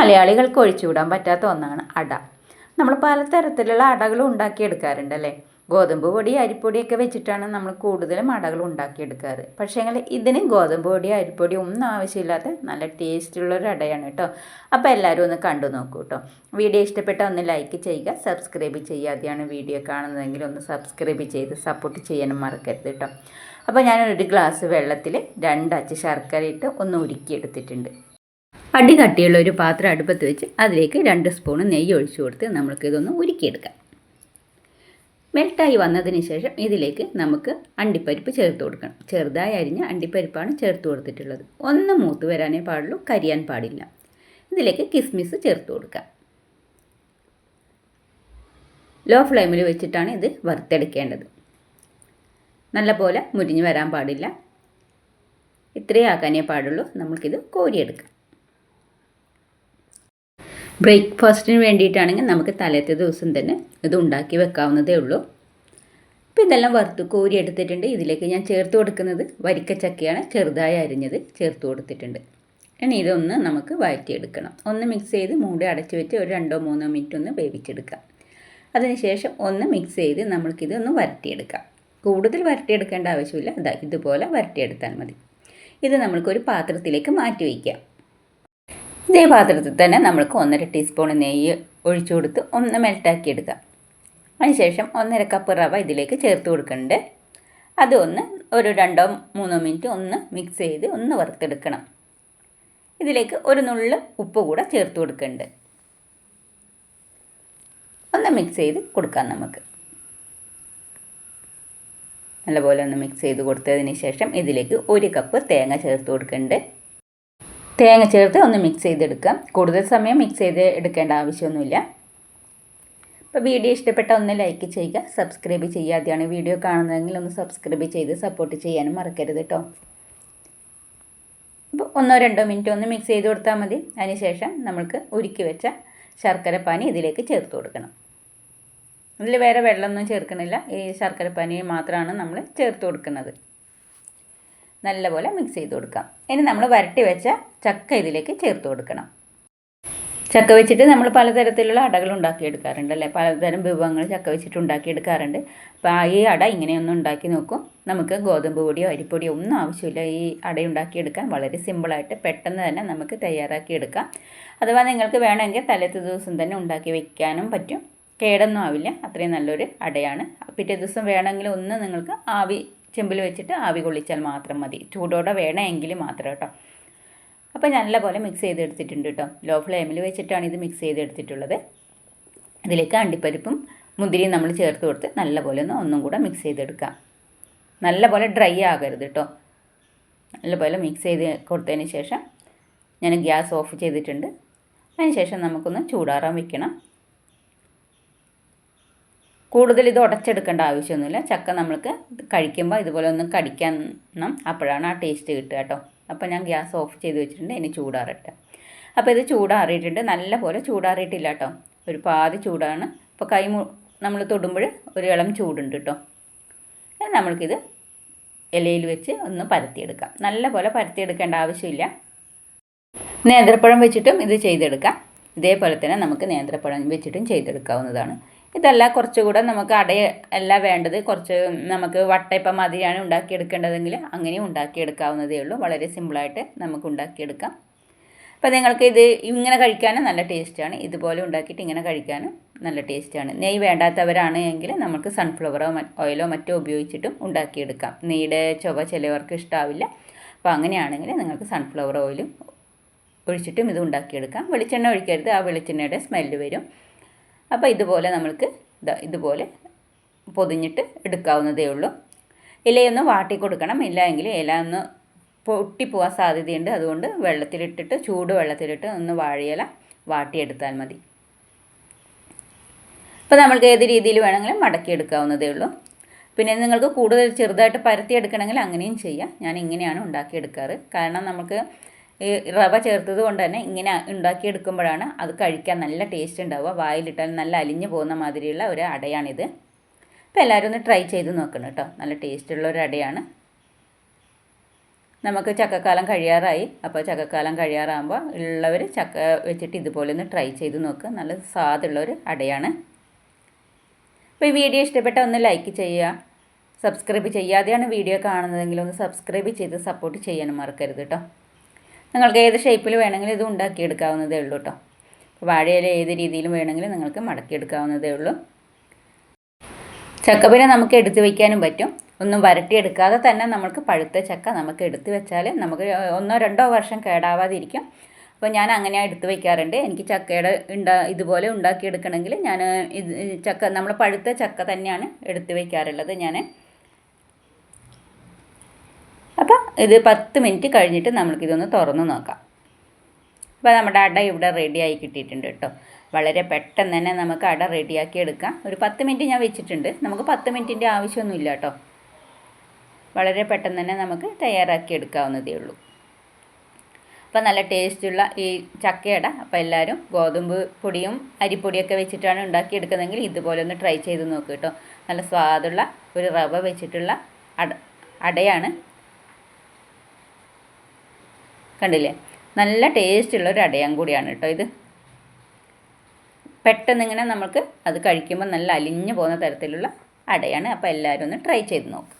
മലയാളികൾക്ക് ഒഴിച്ചുവിടാൻ പറ്റാത്ത ഒന്നാണ് അട. നമ്മൾ പലതരത്തിലുള്ള അടകൾ ഉണ്ടാക്കിയെടുക്കാറുണ്ടല്ലേ ഗോതമ്പ് പൊടി അരിപ്പൊടിയൊക്കെ വെച്ചിട്ടാണ് നമ്മൾ കൂടുതലും അടകൾ ഉണ്ടാക്കിയെടുക്കാറ്. പക്ഷേങ്കിൽ ഇതിന് ഗോതമ്പ് പൊടി അരിപ്പൊടി ഒന്നും ആവശ്യമില്ലാത്ത നല്ല ടേസ്റ്റുള്ളൊരു അടയാണ് കേട്ടോ. അപ്പോൾ എല്ലാവരും ഒന്ന് കണ്ടു നോക്കൂ കേട്ടോ. വീഡിയോ ഇഷ്ടപ്പെട്ട ഒന്ന് ലൈക്ക് ചെയ്യുക സബ്സ്ക്രൈബ് ചെയ്യാതെയാണ് വീഡിയോ കാണുന്നതെങ്കിൽ ഒന്ന് സബ്സ്ക്രൈബ് ചെയ്ത് സപ്പോർട്ട് ചെയ്യാനും മറക്കരുത് കേട്ടോ. അപ്പോൾ ഞാൻ ഒരു ഗ്ലാസ് വെള്ളത്തിൽ രണ്ടച്ച് ശർക്കര ഇട്ട് ഒന്ന് ഉരുക്കിയെടുത്തിട്ടുണ്ട്. അടി ഒരു പാത്രം അടുപ്പത്ത് വെച്ച് അതിലേക്ക് രണ്ട് സ്പൂൺ നെയ്യ് ഒഴിച്ചു കൊടുത്ത് നമ്മൾക്കിതൊന്ന് ഉരുക്കിയെടുക്കാം. മെൽട്ടായി വന്നതിന് ശേഷം ഇതിലേക്ക് നമുക്ക് അണ്ടിപ്പരിപ്പ് ചേർത്ത് കൊടുക്കണം. ചെറുതായി അരിഞ്ഞ അണ്ടിപ്പരിപ്പാണ് ചേർത്ത് കൊടുത്തിട്ടുള്ളത്. ഒന്ന് മൂത്ത് വരാനേ പാടുള്ളൂ കരിയാൻ പാടില്ല. ഇതിലേക്ക് കിസ്മിസ് ചേർത്ത് കൊടുക്കാം. ലോ ഫ്ലെയിമിൽ വെച്ചിട്ടാണ് ഇത് വറുത്തെടുക്കേണ്ടത്. നല്ലപോലെ മുരിഞ്ഞു വരാൻ പാടില്ല. ഇത്രയേ ആക്കാനേ പാടുള്ളൂ. നമുക്കിത് കോരിയെടുക്കാം. ബ്രേക്ക്ഫാസ്റ്റിന് വേണ്ടിയിട്ടാണെങ്കിൽ നമുക്ക് തലേത്തെ ദിവസം തന്നെ ഇത് ഉണ്ടാക്കി വെക്കാവുന്നതേ ഉള്ളൂ. അപ്പോൾ ഇതെല്ലാം വറുത്ത് കോരി എടുത്തിട്ടുണ്ട്. ഇതിലേക്ക് ഞാൻ ചേർത്ത് കൊടുക്കുന്നത് വരിക്കച്ചക്കയാണ്. ചെറുതായി അരിഞ്ഞത് ചേർത്ത് കൊടുത്തിട്ടുണ്ട്. ഇനി ഇതൊന്ന് നമുക്ക് വഴറ്റിയെടുക്കണം. ഒന്ന് മിക്സ് ചെയ്ത് മൂടി അടച്ചു വെച്ച് ഒരു രണ്ടോ മൂന്നോ മിനിറ്റ് ഒന്ന് വേവിച്ചെടുക്കാം. അതിനുശേഷം ഒന്ന് മിക്സ് ചെയ്ത് നമ്മൾക്കിത് ഒന്ന് വരട്ടിയെടുക്കാം. കൂടുതൽ വരട്ടിയെടുക്കേണ്ട ആവശ്യമില്ല. ഇതുപോലെ വരട്ടിയെടുത്താൽ മതി. ഇത് നമ്മൾക്കൊരു പാത്രത്തിലേക്ക് മാറ്റി വയ്ക്കാം. ഇതേ പാത്രത്തിൽ തന്നെ നമ്മൾക്ക് ഒന്നര ടീസ്പൂൺ നെയ്യ് ഒഴിച്ചു കൊടുത്ത് ഒന്ന് മെൽറ്റാക്കി എടുക്കാം. അതിനുശേഷം ഒന്നര കപ്പ് റവ ഇതിലേക്ക് ചേർത്ത് കൊടുക്കുന്നുണ്ട്. അതൊന്ന് ഒരു രണ്ടോ മൂന്നോ മിനിറ്റ് ഒന്ന് മിക്സ് ചെയ്ത് ഒന്ന് വറുത്തെടുക്കണം. ഇതിലേക്ക് ഒരു നുള്ള് ഉപ്പ് കൂടെ ചേർത്ത് കൊടുക്കുന്നുണ്ട്. ഒന്ന് മിക്സ് ചെയ്ത് കൊടുക്കാം നമുക്ക്. നല്ലപോലെ ഒന്ന് മിക്സ് ചെയ്ത് കൊടുത്തതിന് ശേഷം ഇതിലേക്ക് ഒരു കപ്പ് തേങ്ങ ചേർത്ത് കൊടുക്കുന്നുണ്ട്. തേങ്ങ ചേർത്ത് ഒന്ന് മിക്സ് ചെയ്തെടുക്കാം കൂടുതൽ സമയം മിക്സ് ചെയ്ത് എടുക്കേണ്ട ആവശ്യമൊന്നുമില്ല. അപ്പോൾ വീഡിയോ ഇഷ്ടപ്പെട്ട ഒന്ന് ലൈക്ക് ചെയ്യുക. സബ്സ്ക്രൈബ് ചെയ്യാതെയാണ് വീഡിയോ കാണുന്നതെങ്കിൽ ഒന്ന് സബ്സ്ക്രൈബ് ചെയ്ത് സപ്പോർട്ട് ചെയ്യാനും മറക്കരുത് കേട്ടോ അപ്പോൾ ഒന്നോ രണ്ടോ മിനിറ്റ് ഒന്ന് മിക്സ് ചെയ്ത് കൊടുത്താൽ മതി. അതിനുശേഷം നമ്മൾക്ക് ഉരുക്കി വെച്ച ശർക്കര പാനി ഇതിലേക്ക് ചേർത്ത് കൊടുക്കണം. ഇതിൽ വേറെ വെള്ളമൊന്നും ചേർക്കണില്ല. ഈ ശർക്കര പാനി മാത്രമാണ് നമ്മൾ ചേർത്ത് കൊടുക്കുന്നത്. നല്ലപോലെ മിക്സ് ചെയ്ത് കൊടുക്കാം. ഇനി നമ്മൾ വരട്ടി വെച്ച ചക്ക ഇതിലേക്ക് ചേർത്ത് കൊടുക്കണം. ചക്ക വെച്ചിട്ട് നമ്മൾ പലതരത്തിലുള്ള അടകൾ ഉണ്ടാക്കിയെടുക്കാറുണ്ട് അല്ലേ? പലതരം വിഭവങ്ങൾ ചക്ക വെച്ചിട്ട് ഉണ്ടാക്കിയെടുക്കാറുണ്ട് അപ്പോൾ ഈ അട ഇങ്ങനെയൊന്നും ഉണ്ടാക്കി നോക്കും. നമുക്ക് ഗോതമ്പ് പൊടിയോ അരിപ്പൊടിയോ ഒന്നും ആവശ്യമില്ല. ഈ അട ഉണ്ടാക്കിയെടുക്കാൻ വളരെ സിമ്പിളായിട്ട് പെട്ടെന്ന് തന്നെ നമുക്ക് തയ്യാറാക്കിയെടുക്കാം അഥവാ നിങ്ങൾക്ക് വേണമെങ്കിൽ തലേത്തെ ദിവസം തന്നെ ഉണ്ടാക്കി വെക്കാനും പറ്റും. കേടൊന്നും ആവില്ല. അത്രയും നല്ലൊരു അടയാണ്. പിറ്റേ ദിവസം വേണമെങ്കിൽ ഒന്ന് നിങ്ങൾക്ക് ആവി ചെമ്പിൽ വെച്ചിട്ട് ആവി കൊള്ളിച്ചാൽ മാത്രം മതി. ചൂടോടെ വേണമെങ്കിൽ മാത്രം കേട്ടോ. അപ്പോൾ നല്ലപോലെ മിക്സ് ചെയ്തെടുത്തിട്ടുണ്ട് കേട്ടോ. ലോ ഫ്ലെയിമിൽ വെച്ചിട്ടാണ് ഇത് മിക്സ് ചെയ്തെടുത്തിട്ടുള്ളത്. ഇതിലേക്ക് അണ്ടിപ്പരിപ്പും മുന്തിരിയും നമ്മൾ ചേർത്ത് കൊടുത്ത് നല്ലപോലെ ഒന്ന് ഒന്നും കൂടെ മിക്സ് ചെയ്തെടുക്കാം നല്ലപോലെ ഡ്രൈ ആകരുത് കേട്ടോ. നല്ലപോലെ മിക്സ് ചെയ്ത് കൊടുത്തതിന് ശേഷം ഞാൻ ഗ്യാസ് ഓഫ് ചെയ്തിട്ടുണ്ട്. അതിന് ശേഷം നമുക്കൊന്ന് ചൂടാറാൻ വെക്കണം. കൂടുതൽ ഇത് ഉടച്ചെടുക്കേണ്ട ആവശ്യമൊന്നുമില്ല. ചക്ക നമ്മൾക്ക് കഴിക്കുമ്പോൾ ഇതുപോലെ ഒന്ന് കടിക്കണം. അപ്പോഴാണ് ആ ടേസ്റ്റ് കിട്ടുക കേട്ടോ. അപ്പോൾ ഞാൻ ഗ്യാസ് ഓഫ് ചെയ്ത് വെച്ചിട്ടുണ്ട്. ഇനി ചൂടാറട്ടെ. അപ്പോൾ ഇത് ചൂടാറിയിട്ടുണ്ട്. നല്ല പോലെ ചൂടാറിയിട്ടില്ല കേട്ടോ. ഒരു പാതി ചൂടാണ്. ഇപ്പോൾ കൈ നമ്മൾ തൊടുമ്പോൾ ഒരു ഇളം ചൂടുണ്ട് കേട്ടോ. നമ്മൾക്കിത് ഇലയിൽ വെച്ച് ഒന്ന് പരത്തിയെടുക്കാം. നല്ല പോലെ പരത്തിയെടുക്കേണ്ട ആവശ്യമില്ല. നേന്ത്രപ്പഴം വെച്ചിട്ടും ഇത് ചെയ്തെടുക്കാം. ഇതേപോലെ തന്നെ നമുക്ക് നേന്ത്രപ്പഴം വെച്ചിട്ടും ചെയ്തെടുക്കാവുന്നതാണ്. ഇതല്ല കുറച്ചുകൂടെ നമുക്ക് അട അല്ല വേണ്ടത്. കുറച്ച് നമുക്ക് വട്ടയപ്പം മാതിരിയാണ് ഉണ്ടാക്കിയെടുക്കേണ്ടതെങ്കിൽ അങ്ങനെയും ഉണ്ടാക്കിയെടുക്കാവുന്നതേ ഉള്ളൂ. വളരെ സിമ്പിളായിട്ട് നമുക്ക് ഉണ്ടാക്കിയെടുക്കാം. അപ്പോൾ നിങ്ങൾക്ക് ഇത് ഇങ്ങനെ കഴിക്കാനും നല്ല ടേസ്റ്റാണ്. ഇതുപോലെ ഉണ്ടാക്കിയിട്ട് ഇങ്ങനെ കഴിക്കാനും നല്ല ടേസ്റ്റാണ്. നെയ്യ് വേണ്ടാത്തവരാണ് എങ്കിൽ നമുക്ക് സൺഫ്ലവറോ ഓയിലോ മറ്റോ ഉപയോഗിച്ചിട്ടും ഉണ്ടാക്കിയെടുക്കാം. നെയ്യുടെ ചുവ ചിലവർക്ക് ഇഷ്ടാവില്ല. അപ്പോൾ അങ്ങനെയാണെങ്കിൽ നിങ്ങൾക്ക് സൺഫ്ലവർ ഓയിലും ഒഴിച്ചിട്ടും ഇത് ഉണ്ടാക്കിയെടുക്കാം. വെളിച്ചെണ്ണ ഒഴിക്കരുത്. ആ വെളിച്ചെണ്ണയുടെ സ്മെല്ല് വരും. അപ്പോൾ ഇതുപോലെ നമ്മൾക്ക് ഇതുപോലെ പൊതിഞ്ഞിട്ട് എടുക്കാവുന്നതേ ഉള്ളൂ. ഇലയൊന്ന് വാട്ടി കൊടുക്കണം. ഇല്ല എങ്കിൽ ഇല ഒന്ന് പൊട്ടിപ്പോവാൻ സാധ്യതയുണ്ട്. അതുകൊണ്ട് വെള്ളത്തിലിട്ടിട്ട് ചൂട് വെള്ളത്തിലിട്ട് ഒന്ന് വാഴയില വാട്ടിയെടുത്താൽ മതി. അപ്പോൾ നമ്മൾക്ക് ഏത് രീതിയിൽ വേണമെങ്കിലും മടക്കിയെടുക്കാവുന്നതേ ഉള്ളൂ. പിന്നെ നിങ്ങൾക്ക് കൂടുതൽ ചെറുതായിട്ട് പരത്തി പരത്തിയെടുക്കണമെങ്കിൽ അങ്ങനെയും ചെയ്യാം. ഞാൻ ഇങ്ങനെയാണ് ഉണ്ടാക്കിയെടുക്കാറ്. കാരണം നമുക്ക് റവ ചേർത്തത് കൊണ്ട് തന്നെ ഇങ്ങനെ ഉണ്ടാക്കിയെടുക്കുമ്പോഴാണ് അത് കഴിക്കാൻ നല്ല ടേസ്റ്റ് ഉണ്ടാവുക. വായിലിട്ടാൽ നല്ല അലിഞ്ഞു പോകുന്ന മാതിരിയുള്ള ഒരു അടയാണിത്. അപ്പോൾ എല്ലാവരും ഒന്ന് ട്രൈ ചെയ്ത് നോക്കണം കേട്ടോ. നല്ല ടേസ്റ്റുള്ള ഒരു അടയാണ്. നമുക്ക് ചക്കക്കാലം കഴിയാറായി. അപ്പോൾ ചക്കക്കാലം കഴിയാറാകുമ്പോൾ ഉള്ളവർ ചക്ക വെച്ചിട്ട് ഇതുപോലെ ഒന്ന് ട്രൈ ചെയ്ത് നോക്കുക. നല്ല സ്വാദുള്ള ഒരു അടയാണ്. അപ്പോൾ ഈ വീഡിയോ ഇഷ്ടപ്പെട്ട ഒന്ന് ലൈക്ക് ചെയ്യുക. സബ്സ്ക്രൈബ് ചെയ്യാതെയാണ് വീഡിയോ കാണുന്നതെങ്കിൽ ഒന്ന് സബ്സ്ക്രൈബ് ചെയ്ത് സപ്പോർട്ട് ചെയ്യാനും മറക്കരുത് കേട്ടോ. നിങ്ങൾക്ക് ഏത് ഷേപ്പിൽ വേണമെങ്കിലും ഇത് ഉണ്ടാക്കിയെടുക്കാവുന്നതേ ഉള്ളൂ കേട്ടോ വാഴയില ഏത് രീതിയിലും വേണമെങ്കിലും നിങ്ങൾക്ക് മടക്കിയെടുക്കാവുന്നതേ ഉള്ളൂ. ചക്ക പിന്നെ നമുക്ക് എടുത്തു വയ്ക്കാനും പറ്റും. ഒന്നും വരട്ടിയെടുക്കാതെ തന്നെ നമുക്ക് പഴുത്ത ചക്ക നമുക്ക് എടുത്തു വെച്ചാൽ നമുക്ക് ഒന്നോ രണ്ടോ വർഷം കേടാവാതിരിക്കും. അപ്പോൾ ഞാൻ അങ്ങനെ എടുത്തു വയ്ക്കാറുണ്ട് എനിക്ക് ചക്കയുടെ ഉണ്ടാ ഇതുപോലെ ഉണ്ടാക്കിയെടുക്കണമെങ്കിൽ ഞാൻ ഇത് ചക്ക നമ്മൾ പഴുത്ത ചക്ക തന്നെയാണ് എടുത്തു വയ്ക്കാറുള്ളത് ഞാൻ അപ്പോൾ ഇത് പത്ത് മിനിറ്റ് കഴിഞ്ഞിട്ട് നമുക്കിതൊന്ന് തുറന്ന് നോക്കാം. അപ്പോൾ നമ്മുടെ അട ഇവിടെ റെഡിയായി കിട്ടിയിട്ടുണ്ട് കേട്ടോ. വളരെ പെട്ടെന്ന് തന്നെ നമുക്ക് അട റെഡിയാക്കി എടുക്കാം. ഒരു പത്ത് മിനിറ്റ് ഞാൻ വെച്ചിട്ടുണ്ട്. നമുക്ക് പത്ത് മിനിറ്റിന്റെ ആവശ്യമൊന്നുമില്ല കേട്ടോ. വളരെ പെട്ടെന്ന് തന്നെ നമുക്ക് തയ്യാറാക്കി എടുക്കാവുന്നതേ ഉള്ളൂ. അപ്പോൾ നല്ല ടേസ്റ്റുള്ള ഈ ചക്കയട. അപ്പോൾ എല്ലാവരും ഗോതമ്പ് പൊടിയും അരിപ്പൊടിയൊക്കെ വെച്ചിട്ടാണ് ഉണ്ടാക്കിയെടുക്കുന്നതെങ്കിൽ ഇതുപോലെ ഒന്ന് ട്രൈ ചെയ്ത് നോക്കുക കേട്ടോ. നല്ല സ്വാദുള്ള ഒരു റവ വെച്ചിട്ടുള്ള അട അടയാണ് കണ്ടില്ലേ? നല്ല ടേസ്റ്റുള്ള ഒരു അടയാൻ കൂടിയാണ് കേട്ടോ ഇത്. പെട്ടെന്ന് ഇങ്ങനെ നമുക്ക് അത് കഴിക്കുമ്പോൾ നല്ല അലിഞ്ഞു പോകുന്ന തരത്തിലുള്ള അടയാണ്. അപ്പോൾ എല്ലാവരും ഒന്ന് ട്രൈ ചെയ്ത് നോക്കുക